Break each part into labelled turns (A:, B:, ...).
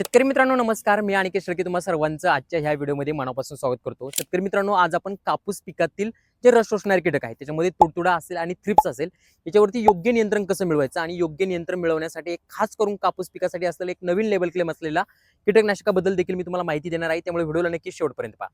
A: शेतकरी मित्रांनो नमस्कार. मी अनिकेत शेळके तुम्हा सर्वांचं आजच्या ह्या व्हिडिओमध्ये मनापासून स्वागत करतो. शेतकरी मित्रांनो आज आपण कापूस पिकातील जे रस शोषणारे कीटक आहे त्याच्यामध्ये तुडतुडा असेल आणि थ्रिप्स असेल याच्यावरती योग्य नियंत्रण कसं मिळवायचं आणि योग्य नियंत्रण मिळवण्यासाठी एक खास करून कापूस पिकासाठी असलेला एक नवीन लेवल क्लेम असलेला कीटकनाशकाबद्दल देखील मी तुम्हाला माहिती देणार आहे. त्यामुळे व्हिडिओला नक्की शेवटपर्यंत पहा.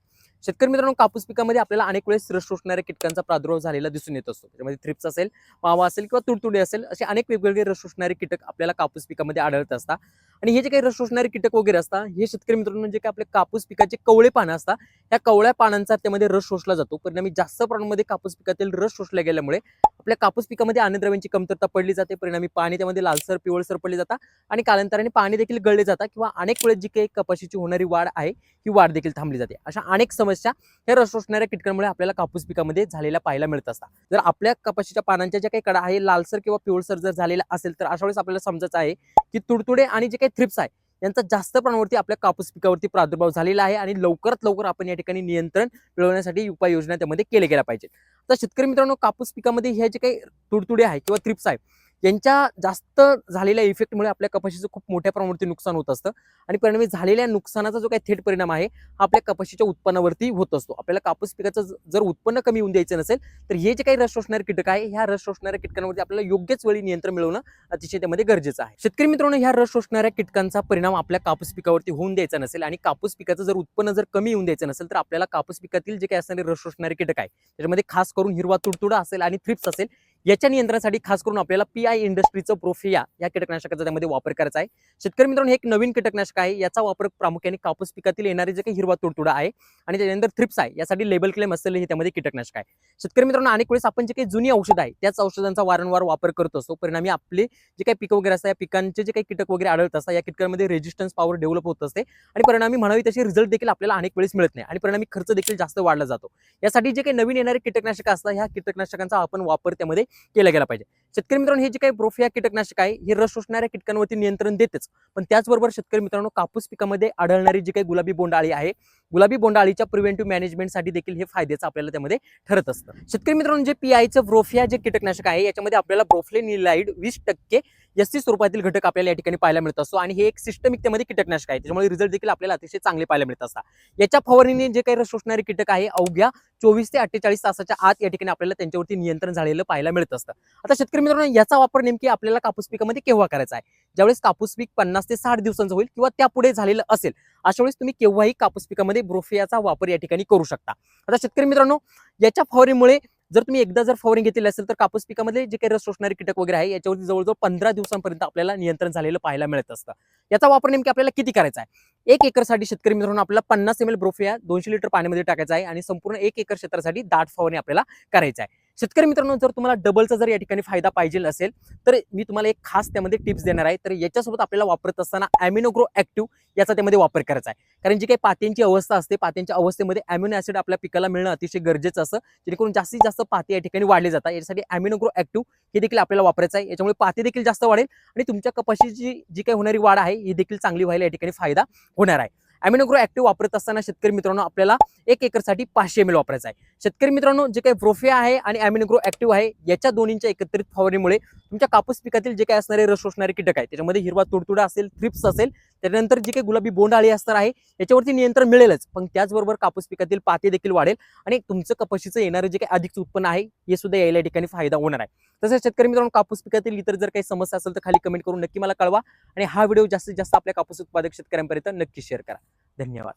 A: शेतकरी मित्रांनो कापूस पिकामध्ये आपल्याला अनेक वेळेस रस शोषणाऱ्या कीटकांचा प्रादुर्भाव झालेला दिसून येत असतो. त्याच्यामध्ये थ्रिप्स असेल मावा असेल किंवा तुडतुडे असेल असे अनेक वेगवेगळे रस शोषणारे कीटक आपल्याला कापूस पिकामध्ये आढळत असतात. आणि हे जे काही रस शोषणारे कीटक वगैरे असतात हे शेतकरी मित्रांनो जे काही आपल्या कापूस पिकाचे कवळे पानं असतात त्या कवळ्या पानांचा त्यामध्ये रस शोषला जातो. परिणामी जास्त प्रमाणामध्ये कापूस पिकातील रस शोषला गेल्यामुळे आपल्या कापूस पिकामध्ये अन्नद्रव्यांची कमतरता पडली जाते परिणामी पाणी त्यामध्ये लालसर पिवळसर पडले जातात आणि कालांतराने पाणी देखील गळले जातात किंवा अनेक वेळेस जी काही कपाशीची होणारी वाढ आहे ही वाढ देखील थांबली जाते. अशा अनेक समस्या हे रस शोषणाऱ्या कीटकांमुळे आपल्याला कापूस पिकामध्ये झालेल्या पाहायला मिळत असतात. जर आपल्या कपाशीच्या पानांच्या ज्या काही कडा आहे लालसर किंवा पिवळसर जर झालेला असेल तर अशा वेळेस आपल्याला समजायचं आहे की तुडतुडे आणि जे काही थ्रिप्स आहे यांचा जास्त प्रमाणावरती आपल्या कापूस पिकावरती प्रादुर्भाव झालेला आहे आणि लवकरात लवकर आपण या ठिकाणी नियंत्रण मिळवण्यासाठी उपाययोजना त्यामध्ये केल्या गेल्या पाहिजेत. तर शेतकरी मित्रांनो कापूस पिकामध्ये हे जे काही तुडतुडे आहे किंवा थ्रिप्स आहे यांच्या जास्त झालेल्या इफेक्टमुळे आपल्या कपाशीचं खूप मोठ्या प्रमाणावरती नुकसान होत असतं. आणि परिणामी झालेल्या नुकसानाचा जो काही थेट परिणाम आहे हा आपल्या कपाशीच्या उत्पन्नावरती होत असतो. आपल्याला कापूस पिकाचं जर उत्पन्न कमी होऊन द्यायचं नसेल तर हे जे काही रस शोषणारे कीटक आहे ह्या रस शोषणाऱ्या कीटकांवरती आपल्याला योग्यच वेळी नियंत्रण मिळवणं अतिशय त्यामध्ये गरजेचं आहे. शेतकरी मित्रांनो ह्या रस शोषणाऱ्या कीटकांचा परिणाम आपल्या कापूस पिकावरती होऊन द्यायचा नसेल आणि कापूस पिकाचं जर उत्पन्न जर कमी होऊन द्यायचं नसेल तर आपल्याला कापूस पिकातील जे काही असणारे रस शोषणारे कीटक आहे त्याच्यामध्ये खास करून हिरवा तुडतुडा असेल आणि थ्रिप्स असेल याच्या नियंत्रणासाठी खास करून आपल्याला पी आय इंडस्ट्रीचं प्रोफिया या कीटकनाशकाचा त्यामध्ये वापर करायचा आहे. शेतकरी मित्रांनो हे एक नवीन कीटकनाशक आहे. याचा वापर प्रामुख्याने कापूस पिकातील येणारे जे काही हिरवा तुडतुडा आहे आणि त्याच्यानंतर थ्रिप्स आहे यासाठी लेबल क्लेम असलेले हे त्यामध्ये कीटकनाशक आहे. शेतकरी मित्रांनो अनेक वेळेस आपण जे काही जुनी औषध आहे त्याच औषधांचा वारंवार वापर करत असतो. परिणामी आपले जे काही पिकं वगैरे असतात या पिकांचे जे काही कीटक वगैरे आढळत असतात या कीटकांमध्ये रेजिस्टन्स पॉवर डेव्हलप होत असते. आणि परिणामी म्हणावी तसे रिझल्ट देखील आपल्याला अनेक वेळेस मिळत नाही. आणि परिणामी खर्च देखील जास्त वाढला जातो. यासाठी जे काही नवीन येणारे कीटकनाशक असतात ह्या कीटकनाशकांचा आपण वापर त्यामध्ये केला गेला पाहिजे. शेतकरी मित्रांनो हे जे काही ब्रोफिया कीटकनाशक आहे हे रस शोषणाऱ्या कीटकांवरती नियंत्रण देतेच. पण त्याचबरोबर शेतकरी मित्रांनो कापूस पिकामध्ये आढळणारी जी काही गुलाबी बोंडाळी आहे गुलाबी बोंडाळीच्या प्रिव्हेंटिव्ह मॅनेजमेंटसाठी देखील हे फायद्याचं आपल्याला त्यामध्ये ठरत असतं. शेतकरी मित्रांनो जे पी आयचं ब्रोफिया जे कीटकनाशक आहे याच्यामध्ये आपल्याला ब्रोफ्लेनिलाइड वीस टक्के एस स्वरूपातील घटक आपल्याला या ठिकाणी पाहायला मिळत असतो. आणि हे एक सिस्टमिक त्यामध्ये कीटकनाशक आहे. त्याच्यामुळे रिझल्ट देखील आपल्याला अतिशय चांगले पाहायला मिळत असतात. याच्या फवारणीने जे काही रस शोषणारे कीटक आहे अवघ्या चोवीस ते अठ्ठेचाळीस तासाच्या आत या ठिकाणी आपल्याला त्यांच्यावरती नियंत्रण झालेलं पाहायला मिळत असतं. आता शेतकरी मित्रांनो याचा वापर नेमकी आपल्याला कापूस पिकामध्ये केव्हा करायचा आहे? ज्यावेळेस कापूस पीक पन्नास ते साठ दिवसांचं होईल किंवा त्यापुढे झालेलं असेल अशा वेळेस तुम्ही केव्हाही कापूस पिकामध्ये ब्रोफियाचा वापर या ठिकाणी करू शकता. आता शेतकरी मित्रांनो याच्या फवारीमुळे जर तुम्ही एकदा जर फवारणी घेतलेली असेल तर कापूस पिकामध्ये जे काही रस शोषणारे कीटक वगैरे आहे याच्यावरती जवळजवळ पंधरा दिवसांपर्यंत आपल्याला नियंत्रण झालेलं पाहायला मिळत असतं. याचा वापर नेमकी आपल्याला किती करायचा आहे? एक एकरसाठी शेतकरी मित्रांनो आपल्याला पन्नास एम एल ब्रोफिया दोनशे लिटर पाण्यामध्ये टाकायचा आहे आणि संपूर्ण एक एकर क्षेत्रासाठी दाट फवारणी आपल्याला करायचा आहे. शेतकरी मित्रांनो जर तुम्हाला डबलचा जर या ठिकाणी फायदा पाहिजे असेल तर मी तुम्हाला एक खास त्यामध्ये टिप्स देणार आहे. तर याच्यासोबत आपल्याला वापरत असताना ॲमिनोग्रो ॲक्टिव्ह याचा त्यामध्ये वापर करायचा आहे. कारण जी काही पात्यांची अवस्था असते पात्यांच्या अवस्थेमध्ये अॅमिनो ऍसिड आपल्या पिकाला मिळणं अतिशय गरजेचं असतं. जेणेकरून जास्तीत जास्त पाते या ठिकाणी वाढले जातात. यासाठी ॲमिनोग्रो ॲक्टिव्ह हे देखील आपल्याला वापरायचं आहे. याच्यामुळे पाते देखील जास्त वाढेल आणि तुमच्या कपाशीची जी काही होणारी वाढ आहे ही देखील चांगली व्हायला या ठिकाणी फायदा होणार आहे. ॲमिनोग्रो ॲक्टिव्ह वापरत असताना शेतकरी मित्रांनो आपल्याला एक एकरसाठी पाचशे एम एल वापरायचा आहे. शेतकरी मित्रांनो जे काही प्रोफिया आहे आणि ॲमिनोग्रो ॲक्टिव्ह आहे याच्या दोन्हींच्या एकत्रित फवारणीमुळे तुमच्या कापूस पिकातील जे काही असणारे रस शोषणारे कीटक आहे त्याच्यामध्ये हिरवा तुडतुडा असेल थ्रिप्स असेल त्यानंतर जी काही गुलाबी बोंडाळी असणार आहे याच्यावरती नियंत्रण मिळेलच. पण त्याचबरोबर कापूस पिकातील पाते देखील वाढेल आणि तुमचं कपाशीचं येणारं जे काही अधिकचं उत्पन्न आहे हे सुद्धा यायला या ठिकाणी फायदा होणार आहे. तसेच शेतकरी मित्रांनो कापूस पिकातील इतर जर काही समस्या असेल तर खाली कमेंट करून नक्की मला कळवा आणि हा व्हिडिओ जास्तीत जास्त आपल्या कापूस उत्पादक शेतकऱ्यांपर्यंत नक्की शेअर करा. धन्यवाद